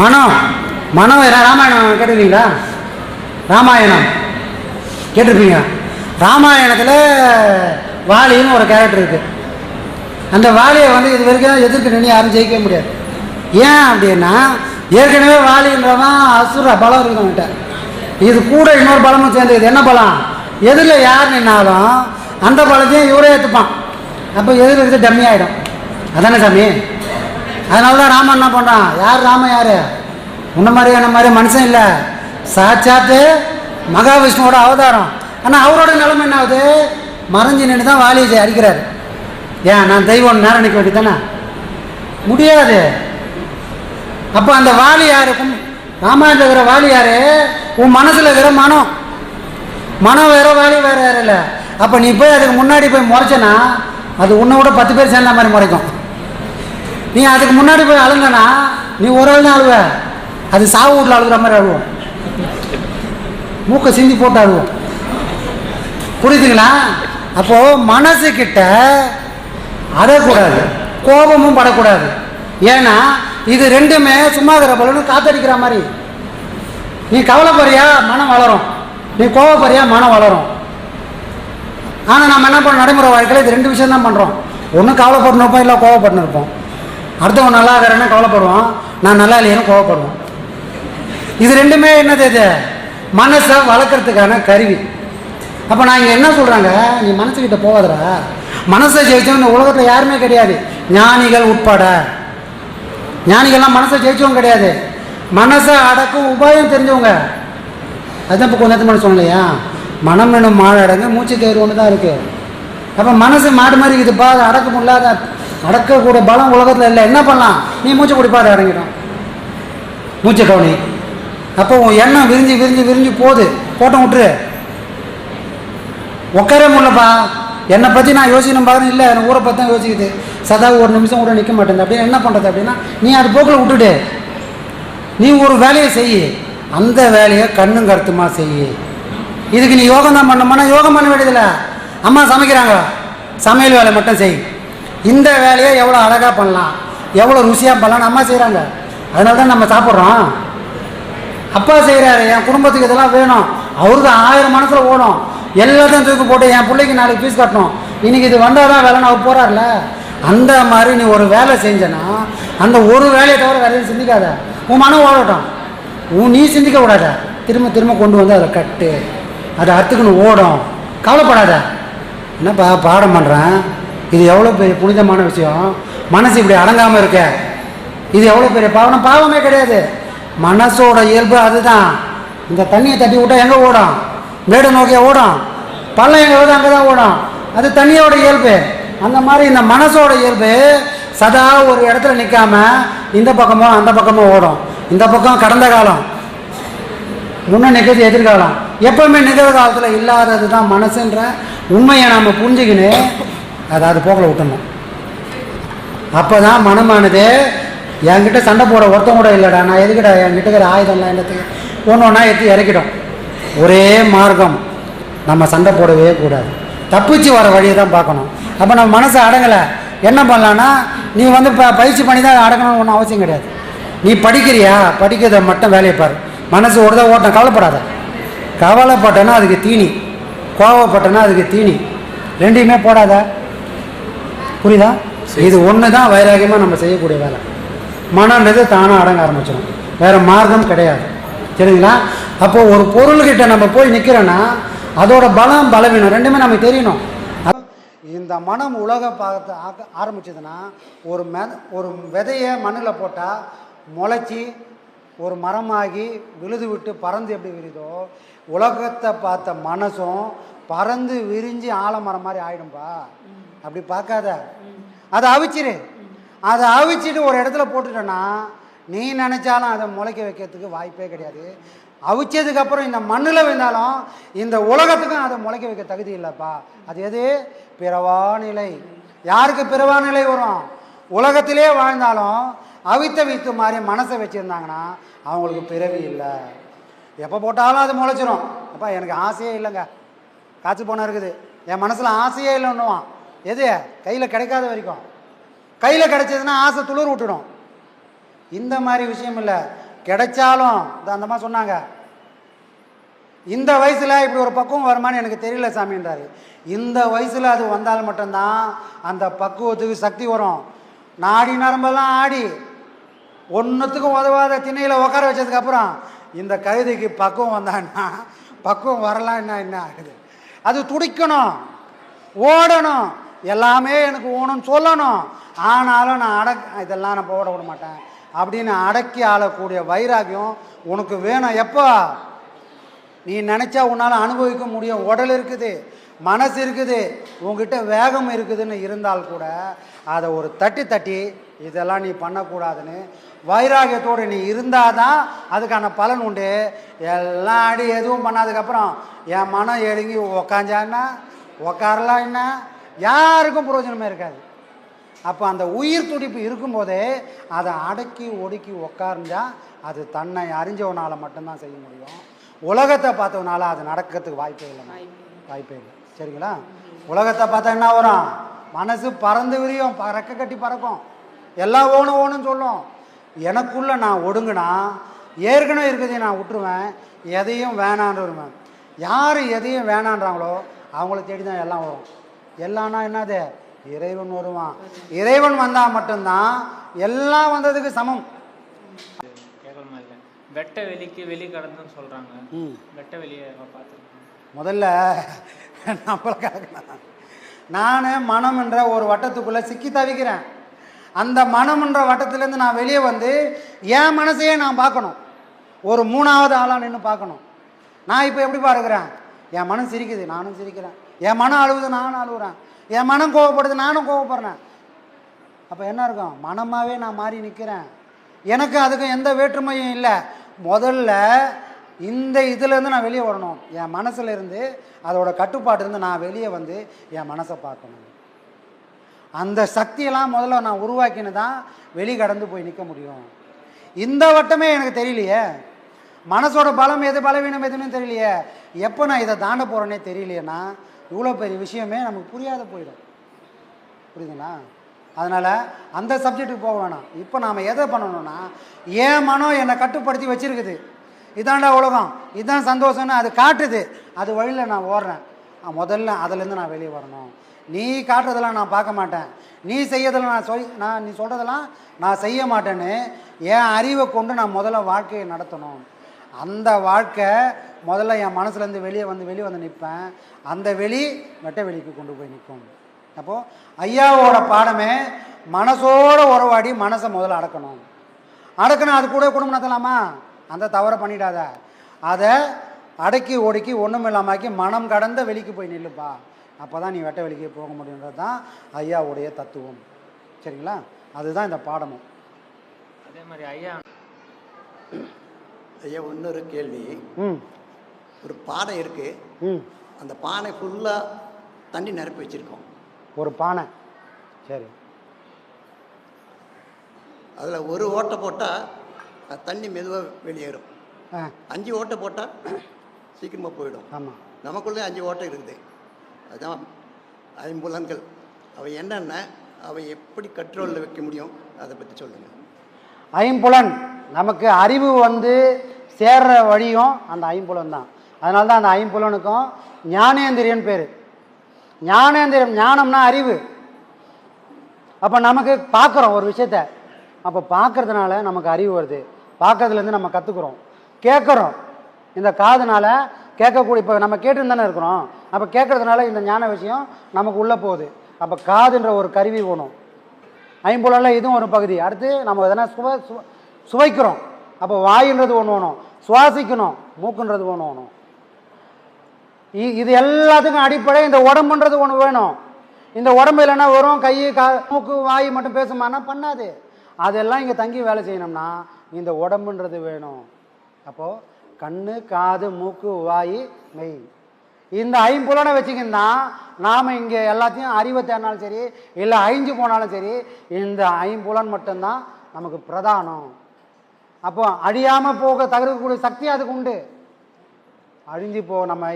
மனம் மனம் என்ன ராமாயணம் கேட்டிருக்கீங்களா? ராமாயணம். கேட்டிருப்பீங்க ராமாயணத்தில் வாலின்னு ஒரு கேரக்டர் இருக்குது அந்த வாலியை வந்து இது வரைக்கும் எதிர்க்க நின்று யாரும் ஜெயிக்க முடியாது. ஏன் அப்படின்னா ஏற்கனவே வாலின்றவன் அசுர பலம் இருக்குது அவன்கிட்ட. இது கூட இன்னொரு பலமும் சேர்ந்து இது என்ன பலம்? எதிரில் யார் நின்னாலும் அந்த பலத்தையும் இவரே ஏற்றுப்பான் அப்போ எதிரில் இருக்குது டம்மி ஆகிடும் அதானே சாமி? அதனால தான் ராமன் என்ன பண்ணுறான் யார் ராம யார்? உன்ன மாதிரி என்ன மாதிரி மனுஷன் இல்லை. சாட்சாத்து மகாவிஷ்ணுவோட அவதாரம். ஆனால் அவரோட நிலைமை என்ன ஆகுது? மறைஞ்சு நின்று தான் வாலியை அடிக்கிறார். ஏன் நான் தெய்வம் நேரம் நிற்க வேண்டியதானே முடியாது. அப்போ அந்த வாலி யாருக்கும் ராமாயணத்தில் இருக்கிற வாலி யாரு? உன் மனசில் இருக்கிற மனம் மனம் வேற வாலி வேற யாரும் இல்லை. அப்போ நீ போய் அதுக்கு முன்னாடி போய் முறைச்சனா அது உன்னை விட பத்து பேர் சேர்ந்த மாதிரி முறைக்கும். நீ அதுக்கு முன்னாடி போய் அழுந்தனா நீ ஒரு ஆள் தான் அழுவ. அது சாவு வீட்டில் அழுகுற மாதிரி அழுவோம். மூக்கை சிந்தி போட்டு அழுவோம். புரியுதுங்களா? அப்போ மனசு கிட்ட அழக்கூடாது. கோபமும் படக்கூடாது. ஏன்னா இது ரெண்டுமே சும்மா இருக்கிற பலனும் காத்தடிக்கிற மாதிரி. நீ கவலைப்படுறியா மனம் வளரும். நீ கோவப்படுறியா மனம் வளரும். ஆனால் நம்ம என்ன பண்ண நடைமுறை வாழ்க்கையில் இது ரெண்டு விஷயம் தான் பண்ணுறோம் ஒன்றும் கவலைப்படணும் இருப்போம் இல்லை கோவப்படணும் இருப்போம். அடுத்தவன் நல்லா இருக்கிறேன்னா கவலைப்படுவான். நான் நல்லா இல்லையானு கோவப்படுவோம் இது ரெண்டுமே என்னது இது? மனசை வளர்க்குறதுக்கான கருவி. அப்போ நான் இங்கே என்ன சொல்கிறாங்க நீ மனசுக்கிட்ட போகாதடா. மனசை ஜெயிச்சவன் இந்த உலகத்தில் யாருமே கிடையாது. ஞானிகள் உட்பட. ஞானிகள்லாம் மனசை ஜெயிச்சவங்க கிடையாது. மனசை அடக்கும் உபாயம் தெரிஞ்சவங்க. அதுதான் இப்போ கொஞ்சம் நேரத்துக்கு சொன்னலையா மனம் என்னும் மாடடங்கு அடங்க மூச்சு கயிறு ஒன்று தான் இருக்குது அப்போ மனசு மாடு மாதிரி இருக்குதுப்பா அதை அடக்க முடியாத அடக்கக்கூடிய பலம் உலகத்தில் இல்லை. என்ன பண்ணலாம்? நீ மூச்சை குடிப்பாரு அடங்கிடும் மூச்சை கவனி. அப்போ உன் எண்ணம் விரிஞ்சு விரிஞ்சு விரிஞ்சு போகுது. போட்டம் விட்டுரு. உட்காரே முடியலப்பா. என்னை பற்றி நான் யோசிக்கணும் பாருங்க இல்லை எனக்கு ஊரை பற்றி தான் யோசிக்குது. சதா ஒரு நிமிஷம் கூட நிற்க மாட்டேன். அப்படின்னு என்ன பண்ணுறது அப்படின்னா நீ அது போக்கில் விட்டுடு. நீ ஒரு வேலையை செய் அந்த வேலையை கண்ணும் கருத்துமா செய் இதுக்கு நீ யோகம் தான் பண்ணணும்னா யோகம் பண்ண வேண்டியதில்லை. அம்மா சமைக்கிறாங்க. சமையல் வேலை மட்டும் செய். இந்த வேலையை எவ்வளோ அழகாக பண்ணலாம் எவ்வளோ ருசியாக பண்ணலாம்னு அம்மா செய்கிறாங்க அதனால தான் நம்ம சாப்பிட்றோம். அப்பா செய்கிறாரு என் குடும்பத்துக்கு இதெல்லாம் வேணும். அவருக்கு ஆயிரம் மனசில் ஓடும். எல்லாத்தையும் தூக்கி போட்டு என் பிள்ளைக்கு நாளைக்கு ஃபீஸ் கட்டணும். இன்னைக்கு இது வந்தால் தான் வேலைன்னு அவர் போகிறார்ல அந்த மாதிரி நீ ஒரு வேலை செஞ்சனா அந்த ஒரு வேலையை தவிர வேற எதுவும் சிந்திக்காத. உன் மனம் ஓடட்டும் உன் நீ சிந்திக்க கூடாத. திரும்ப திரும்ப கொண்டு வந்து அதை கட்டு. அதை அத்துக்குன்னு ஓடும். கவலைப்படாத. என்னப்பா பாடம் பண்ணுறேன் இது எவ்வளோ பெரிய புனிதமான விஷயம்? மனசு இப்படி அடங்காமல் இருக்க. இது எவ்வளோ பெரிய பாவம்? பாவமே கிடையாது. மனசோட இயல்பு அதுதான். இந்த தண்ணியை தட்டி விட்டால் எங்கே ஓடும்? மேடு நோக்கிய ஓடும்? பள்ளம் எங்கே அங்கே தான் ஓடும். அது தண்ணியோட இயல்பு. அந்த மாதிரி இந்த மனசோட இயல்பு சதா ஒரு இடத்துல நிற்காம இந்த பக்கமோ அந்த பக்கமோ ஓடும். இந்த பக்கம் கடந்த காலம். முன்ன நிற்கிறது எதிர்காலம். எப்பவுமே நிகழ்காலத்தில் இல்லாதது தான் மனசுன்ற உண்மையை நாம் புரிஞ்சுக்கின்னு அதாவது போக்கில் விட்டணும் அப்போ தான் மனமானது என்கிட்ட சண்டை போட ஒருத்தம் கூட இல்லைடா நான் எதுக்கிட்ட என்கிட்ட இருக்கிற ஆயுதம்லாம் என்னத்துக்கு? ஒன்று ஒன்றா எடுத்து இறக்கிடும் ஒரே மார்க்கம். நம்ம சண்டை போடவே கூடாது. தப்பிச்சு வர வழியை தான் பார்க்கணும். அப்போ நம்ம மனசு அடங்கலை. என்ன பண்ணலான்னா நீ வந்து ப பயிற்சி பண்ணி தான் அடங்கணும்னு ஒன்றும் அவசியம் கிடையாது. நீ படிக்கிறியா? படிக்கிறத மட்டும் வேலையை பாரு. மனசு ஒரு தான் ஓட்டம் கவலைப்படாத. கவலைப்பட்டனா அதுக்கு தீனி. கோவப்பட்டனா அதுக்கு தீனி. ரெண்டையுமே போடாத. புரியுதா? இது ஒன்று தான் வைராகியமாக நம்ம செய்யக்கூடிய வேலை. மனன்றது தானாக அடங்க ஆரம்பிச்சிடும். வேறு மார்க்கம் கிடையாது. சரிங்களா அப்போ ஒரு பொருள்கிட்ட நம்ம போய் நிற்கிறோன்னா அதோட பலம் பலவீனம் ரெண்டுமே நமக்கு தெரியணும். இந்த மனம் உலக பார்க்க ஆக்க- ஆரம்பிச்சதுன்னா ஒரு மெ ஒரு விதையை மண்ணில் போட்டால் முளைச்சி ஒரு மரமாகி விழுது விட்டு பறந்து எப்படி விரிதோ உலகத்தை பார்த்த மனசும் பறந்து விரிஞ்சு ஆலமரம் மாதிரி ஆயிடும்பா. அப்படி பார்க்காத. அதை அவிச்சிரு. அதை அவிச்சிட்டு ஒரு இடத்துல போட்டுட்டேன்னா நீ நினச்சாலும் அதை முளைக்க வைக்கிறதுக்கு வாய்ப்பே கிடையாது. அவிச்சதுக்கப்புறம் இந்த மண்ணில் விழுந்தாலும் இந்த உலகத்துக்கும் அதை முளைக்க வைக்க தகுதி இல்லைப்பா. அது எது? பிறவா நிலை. யாருக்கு பிறவா நிலை வரும்? உலகத்திலே வாழ்ந்தாலும் அவித்த வித்து மாதிரி மனசை வச்சுருந்தாங்கன்னா அவங்களுக்கு பிறவி இல்லை. எப்போ போட்டாலும் அது முளைச்சிரும். அப்பா எனக்கு ஆசையே இல்லைங்க. காய்ச்சி போன இருக்குது. என் மனசில் ஆசையே இல்லைன்னுவான். எது? கையில் கிடைக்காத வரைக்கும். கையில் கிடைச்சதுன்னா ஆசை துளிர் விட்டுடும். இந்த மாதிரி விஷயம் இல்லை. கிடைச்சாலும் இந்த அந்த மாதிரி சொன்னாங்க. இந்த வயசில் இப்படி ஒரு பக்குவம் வருமான்னு எனக்கு தெரியல சாமின்றாரு இந்த வயசில் அது வந்தால் மட்டும்தான் அந்த பக்குவத்துக்கு சக்தி வரும். நாடி நரம்பெல்லாம் ஆடி ஒன்றுத்துக்கும் உதவாத திண்ணையில் உட்கார வச்சதுக்கப்புறம் இந்த கழுதைக்கு பக்குவம் வந்தான்னா பக்குவம் வரலான்னா என்ன ஆகுது? அது துடிக்கணும். ஓடணும். எல்லாமே எனக்கு ஓணும்னு சொல்லணும். ஆனாலும் நான் அடக் இதெல்லாம் நான் போட விட மாட்டேன். அப்படின்னு அடக்கி ஆளக்கூடிய வைராகியம் உனக்கு வேணும். எப்போ? நீ நினச்சா உன்னால் அனுபவிக்க முடியும். உடல் இருக்குது மனசு இருக்குது உங்ககிட்ட வேகம் இருக்குதுன்னு இருந்தால் கூட அதை ஒரு தட்டி தட்டி இதெல்லாம் நீ பண்ணக்கூடாதுன்னு வைராகியத்தோடு நீ இருந்தால் தான் அதுக்கான பலன் உண்டு. எல்லாம் அடி எதுவும் பண்ணாததுக்கப்புறம் என் மனம் எழுங்கி உக்காஞ்சான்னா உக்காரலாம் என்ன? யாருக்கும் பிரயோஜனமே இருக்காது. அப்போ அந்த உயிர் துடிப்பு இருக்கும்போதே அதை அடக்கி ஒடுக்கி உக்கார்ந்தா அது தன்னை அறிஞ்சவனால் மட்டும்தான் செய்ய முடியும். உலகத்தை பார்த்தவனால அது நடக்கிறதுக்கு வாய்ப்பே இல்லை வாய்ப்பே இல்லை. சரிங்களா? உலகத்தை பார்த்தா என்ன வரும்? மனசு பறந்து விரியும் பறக்க கட்டி பறக்கும். எல்லாம் ஓணும் ஓணும்னு சொல்லும். எனக்குள்ள நான் ஒடுங்கினா ஏற்கனவே இருக்கிறதையும் நான் விட்டுருவேன். எதையும் வேணான்றவருவேன் யார் எதையும் வேணான்றாங்களோ அவங்கள தேடி தான் எல்லாம் வரும். எல்லாம்னா என்னது? இறைவன் வருவான். இறைவன் வந்தால் மட்டும்தான் எல்லாம் வந்ததுக்கு சமம். வெட்ட வெளிக்கு வெளி கடந்துன்னு சொல்கிறாங்க ம். வெட்ட வெளியை பார்த்துருக்கேன் முதல்ல நம்மளுக்காக நான் மனம் என்ற ஒரு வட்டத்துக்குள்ளே சிக்கி தவிக்கிறேன். அந்த மனம் என்ற வட்டத்திலேருந்து நான் வெளியே வந்து என் மனசையே நான் பார்க்கணும். ஒரு மூணாவது ஆளாக நின்று பார்க்கணும். நான் இப்போ எப்படி பாருக்கிறேன்? என் மனம் சிரிக்குது. நானும் சிரிக்கிறேன். என் மனம் அழுகுது நானும் அழுகுறேன் என் மனம் கோவப்படுது நானும் கோவப்படுறேன். அப்போ என்ன இருக்கும்? மனமாகவே நான் மாறி நிற்கிறேன் எனக்கு அதுக்கும் எந்த வேற்றுமையும் இல்லை. முதல்ல இந்த இதுலேருந்து நான் வெளியே வரணும். என் மனசுலேருந்து அதோட கட்டுப்பாட்டிலிருந்து நான் வெளியே வந்து என் மனசை பார்க்கணும். அந்த சக்தியெல்லாம் முதல்ல நான் உருவாக்கினு தான் வெளி கடந்து போய் நிற்க முடியும். இந்த வட்டமே எனக்கு தெரியலையே. மனசோட பலம் எது பலவீனம் எதுன்னு தெரியலையே. எப்போ நான் இதை தாண்ட போகிறேன்னே தெரியலையேன்னா இவ்வளோ பெரிய விஷயமே நமக்கு புரியாத போயிடும். புரியுதுங்களா? அதனால் அந்த சப்ஜெக்ட்டுக்கு போக வேணாம். இப்போ நாம் எதை பண்ணணும்னா ஏன் மனம் என்னை கட்டுப்படுத்தி வச்சிருக்குது. இதாண்டா உலகம். இதுதான் சந்தோஷம்னு அது காட்டுது. அது வழியில் நான் ஓடுறேன். முதல்ல அதுலேருந்து நான் வெளியே வரணும். நீ காட்டுறதெல்லாம் நான் பார்க்க மாட்டேன். நீ செய்யறதெல்லாம் நான் சொல் நான் நீ சொல்கிறதெல்லாம் நான் செய்ய மாட்டேன்னு என் அறிவை கொண்டு நான் முதல்ல வாழ்க்கையை நடத்தணும். அந்த வாழ்க்கை முதல்ல என் மனசுலேருந்து வெளியே வந்து வெளியே வந்து நிற்பேன். அந்த வெளி வெட்ட வெளிக்கு கொண்டு போய் நிற்கும். அப்போது ஐயாவோட பாடமே மனசோட உறவாடி மனசை முதல்ல அடக்கணும். அடக்கணும் அது கூட குடும்பம் நடத்தலாமா? அந்த தவறை பண்ணிடாத. அதை அடக்கி ஒடுக்கி ஒன்றும் இல்லாமாக்கி மனம் கடந்த வெளிக்கு போய் நில்லுப்பா. அப்போ தான் நீ வெட்ட வெளிக்கு போக முடியுன்றது தான் ஐயாவுடைய தத்துவம். சரிங்களா? அதுதான் இந்த பாடமும். அதே மாதிரி ஐயா. ஐயா இன்னொரு கேள்வி. ம். ஒரு பானை இருக்கு. ம். அந்த பானை ஃபுல்லாக தண்ணி நிரப்பி வச்சுருக்கோம். ஒரு பானை. சரி. அதில் ஒரு ஓட்டை போட்டால் தண்ணி மெதுவாக வெளியேறும். அஞ்சு ஓட்டை போட்டால் சீக்கிரமாக போயிடும். ஆமாம் நமக்குள்ளே அஞ்சு ஓட்டை இருக்குது. அதுதான் ஐம்புலன்கள் அவை என்னென்ன அவை எப்படி கண்ட்ரோலில் வைக்க முடியும் அதை பற்றி சொல்லுங்கள் ஐம்புலன். நமக்கு அறிவு வந்து சேர்ற வழியும் அந்த ஐம்புலன் தான். அதனால தான் அந்த ஐம்புலனுக்கும் ஞானேந்திரியன் பேர். ஞானேந்திரியம் ஞானம்னா அறிவு. அப்போ நமக்கு பார்க்குறோம் ஒரு விஷயத்த. அப்போ பார்க்குறதுனால நமக்கு அறிவு வருது. பார்க்கறதுலேருந்து நம்ம கற்றுக்குறோம் கேட்குறோம் இந்த காதுனால கேட்கக்கூடிய இப்போ நம்ம கேட்டு தானே இருக்கிறோம். அப்போ கேட்கறதுனால இந்த ஞான விஷயம் நமக்கு உள்ளே போகுது. அப்போ காதுன்ற ஒரு கருவி வேணும். ஐம்புலனில் இதுவும் ஒரு பகுதி. அடுத்து நம்ம எதனா சுவ சுவ- சுவைக்கிறோம். அப்போ வாயுன்றது ஒன்று வேணும். சுவாசிக்கணும். மூக்குன்றது ஒன்று வேணும். இது எல்லாத்துக்கும் அடிப்படை. இந்த உடம்புன்றது ஒன்று வேணும். இந்த உடம்பு இல்லைன்னா வரும் கை கா மூக்கு வாய் மட்டும் பேசுமானா பண்ணாது. அதெல்லாம் இங்கே தங்கி வேலை செய்யணும்னா இந்த உடம்புன்றது வேணும். அப்போது கண் காது மூக்கு வாய் மெய். இந்த ஐம்புலனை வச்சுக்கின்னா நாம் இங்கே எல்லாத்தையும் அறிவை தேடினாலும் சரி இல்லை அழிஞ்சு போனாலும் சரி இந்த ஐம்புலன் மட்டும்தான் நமக்கு பிரதானம். அப்போ அழியாமல் போக தகர்க்கக்கூடிய சக்தி அதுக்கு உண்டு. அழிஞ்சு போ நம்ம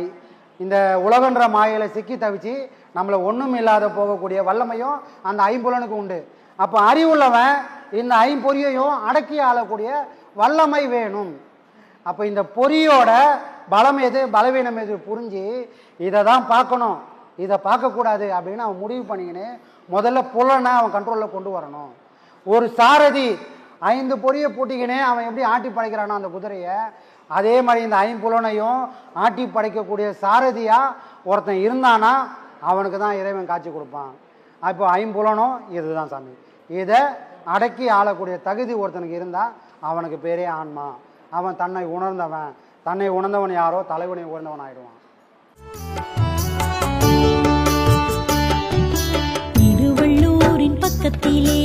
இந்த உலகன்ற மாயையில் சிக்கி தவிச்சு நம்மளை ஒன்றும் இல்லாத போகக்கூடிய வல்லமையும் அந்த ஐம்புலனுக்கு உண்டு. அப்போ அறிவுள்ளவன் இந்த ஐம்பொறியையும் அடக்கி ஆளக்கூடிய வல்லமை வேணும். அப்போ இந்த பொறியோட பலம் எது பலவீனம் எது புரிஞ்சு இதை தான் பார்க்கணும். இதை பார்க்கக்கூடாது அப்படின்னு அவன் முடிவு பண்ணிக்கின்னு முதல்ல புலனை அவன் கண்ட்ரோலில் கொண்டு வரணும். ஒரு சாரதி ஐந்து பொறியை பூட்டிக்கினே அவன் எப்படி ஆட்டி படைக்கிறானோ அந்த குதிரையை அதே மாதிரி இந்த ஐம்புலனையும் ஆட்டி படைக்கக்கூடிய சாரதியாக ஒருத்தன் இருந்தானா அவனுக்கு தான் இறைவன் காட்சி கொடுப்பான். அப்போ ஐம்புலனும் இதுதான் சாமி. இதை அடக்கி ஆளக்கூடிய தகுதி ஒருத்தனுக்கு இருந்தால் அவனுக்கு பேரே ஆன்மா. அவன் தன்னை உணர்ந்தவன். தன்னை உணர்ந்தவன் யாரோ தலைவனை உணர்ந்தவன் ஆயிடுவான். திருவள்ளூரின் பக்கத்திலே